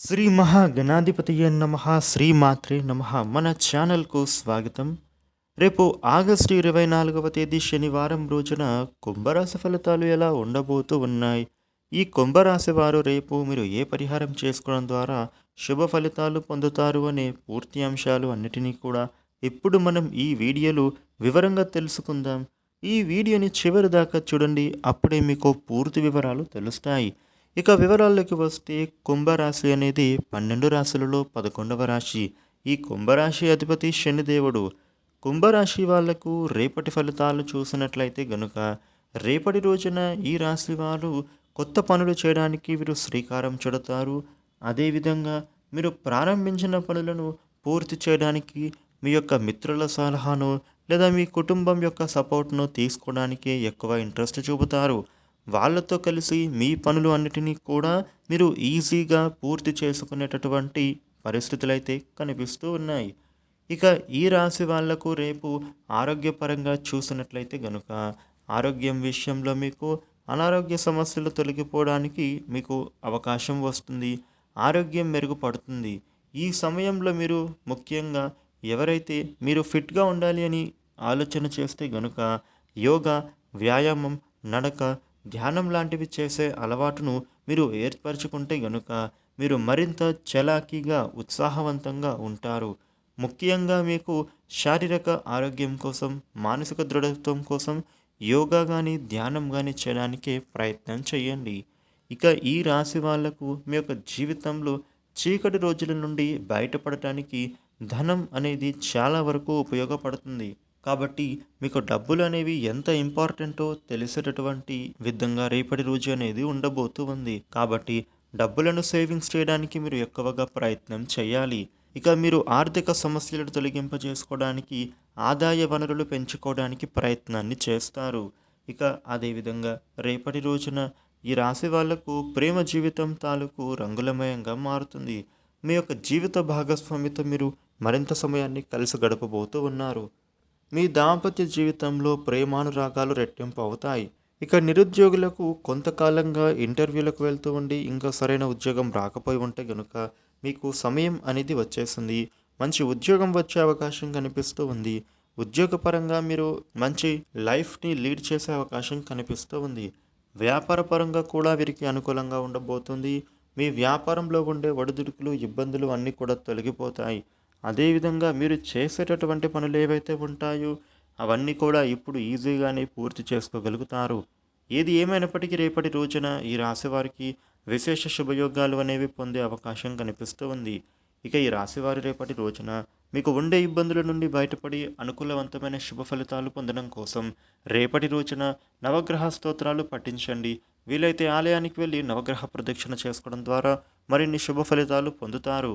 శ్రీ మహాగణాధిపతియే నమ శ్రీమాత్రే నమ. మన ఛానల్కు స్వాగతం. రేపు ఆగస్టు ఇరవై నాలుగవ తేదీ శనివారం రోజున కుంభరాశి ఫలితాలు ఎలా ఉండబోతూ ఉన్నాయి? ఈ కుంభరాశి వారు రేపు మీరు ఏ పరిహారం చేసుకోవడం ద్వారా శుభ ఫలితాలు పొందుతారు అనే పూర్తి అంశాలు అన్నిటినీ కూడా ఇప్పుడు మనం ఈ వీడియోలో వివరంగా తెలుసుకుందాం. ఈ వీడియోని చివరి దాకా చూడండి అప్పుడే మీకు పూర్తి వివరాలు తెలుస్తాయి. ఇక వివరాల్లోకి వస్తే కుంభరాశి అనేది పన్నెండు రాశులలో పదకొండవ రాశి. ఈ కుంభరాశి అధిపతి శనిదేవుడు. కుంభరాశి వాళ్ళకు రేపటి ఫలితాలు చూసినట్లయితే గనుక రేపటి రోజున ఈ రాశి వారు కొత్త పనులు చేయడానికి వీరు శ్రీకారం చుడతారు. అదేవిధంగా మీరు ప్రారంభించిన పనులను పూర్తి చేయడానికి మీ యొక్క మిత్రుల సలహాను లేదా మీ కుటుంబం యొక్క సపోర్ట్ను తీసుకోవడానికి ఎక్కువ ఇంట్రెస్ట్ చూపుతారు. వాళ్ళతో కలిసి మీ పనులు అన్నిటినీ కూడా మీరు ఈజీగా పూర్తి చేసుకునేటటువంటి పరిస్థితులు అయితే కనిపిస్తూ ఉన్నాయి. ఇక ఈ రాశి వాళ్ళకు రేపు ఆరోగ్యపరంగా చూసినట్లయితే గనుక ఆరోగ్యం విషయంలో మీకు అనారోగ్య సమస్యలు తొలగిపోవడానికి మీకు అవకాశం వస్తుంది. ఆరోగ్యం మెరుగుపడుతుంది. ఈ సమయంలో మీరు ముఖ్యంగా ఎవరైతే మీరు ఫిట్గా ఉండాలి అని ఆలోచన చేస్తే గనుక యోగా వ్యాయామం నడక ధ్యానం లాంటివి చేసే అలవాటును మీరు ఏర్పరచుకుంటే గనుక మీరు మరింత చలాకీగా ఉత్సాహవంతంగా ఉంటారు. ముఖ్యంగా మీకు శారీరక ఆరోగ్యం కోసం మానసిక దృఢత్వం కోసం యోగా కానీ ధ్యానం కానీ చేయడానికి ప్రయత్నం చేయండి. ఇక ఈ రాశి వాళ్ళకు మీ యొక్క జీవితంలో చీకటి రోజుల నుండి బయటపడటానికి ధనం అనేది చాలా వరకు ఉపయోగపడుతుంది. కాబట్టి మీకు డబ్బులు అనేవి ఎంత ఇంపార్టెంటో తెలిసేటటువంటి విధంగా రేపటి రోజు అనేది ఉండబోతూ ఉంది. కాబట్టి డబ్బులను సేవింగ్స్ చేయడానికి మీరు ఎక్కువగా ప్రయత్నం చేయాలి. ఇక మీరు ఆర్థిక సమస్యలను తొలగింపజేసుకోవడానికి ఆదాయ వనరులు పెంచుకోవడానికి ప్రయత్నాన్ని చేస్తారు. ఇక అదేవిధంగా రేపటి రోజున ఈ రాశి వాళ్ళకు ప్రేమ జీవితం తాలూకు రంగులమయంగా మారుతుంది. మీ యొక్క జీవిత భాగస్వామితో మీరు మరింత సమయాన్ని కలిసి గడపబోతూ ఉన్నారు. మీ దాంపత్య జీవితంలో ప్రేమానురాగాలు రెట్టింపు అవుతాయి. ఇక నిరుద్యోగులకు కొంతకాలంగా ఇంటర్వ్యూలకు వెళ్తూ ఉండి ఇంకా సరైన ఉద్యోగం రాకపోయి ఉంటే గనుక మీకు సమయం అనేది వచ్చేసింది. మంచి ఉద్యోగం వచ్చే అవకాశం కనిపిస్తూ ఉంది. ఉద్యోగపరంగా మీరు మంచి లైఫ్ని లీడ్ చేసే అవకాశం కనిపిస్తూ ఉంది. వ్యాపారపరంగా కూడా వీరికి అనుకూలంగా ఉండబోతుంది. మీ వ్యాపారంలో ఉండే ఒడిదుడుకులు ఇబ్బందులు అన్నీ కూడా తొలగిపోతాయి. అదేవిధంగా మీరు చేసేటటువంటి పనులు ఏవైతే ఉంటాయో అవన్నీ కూడా ఇప్పుడు ఈజీగానే పూర్తి చేసుకోగలుగుతారు. ఏది ఏమైనప్పటికీ రేపటి రోజున ఈ రాశివారికి విశేష శుభయోగాలు అనేవి పొందే అవకాశం కనిపిస్తూ ఉంది. ఇక ఈ రాశివారి రేపటి రోజున మీకు ఉండే ఇబ్బందుల నుండి బయటపడి అనుకూలవంతమైన శుభ ఫలితాలు పొందడం కోసం రేపటి రోజున నవగ్రహ స్తోత్రాలు పఠించండి. వీలైతే ఆలయానికి వెళ్ళి నవగ్రహ ప్రదక్షిణ చేసుకోవడం ద్వారా మరిన్ని శుభ ఫలితాలు పొందుతారు.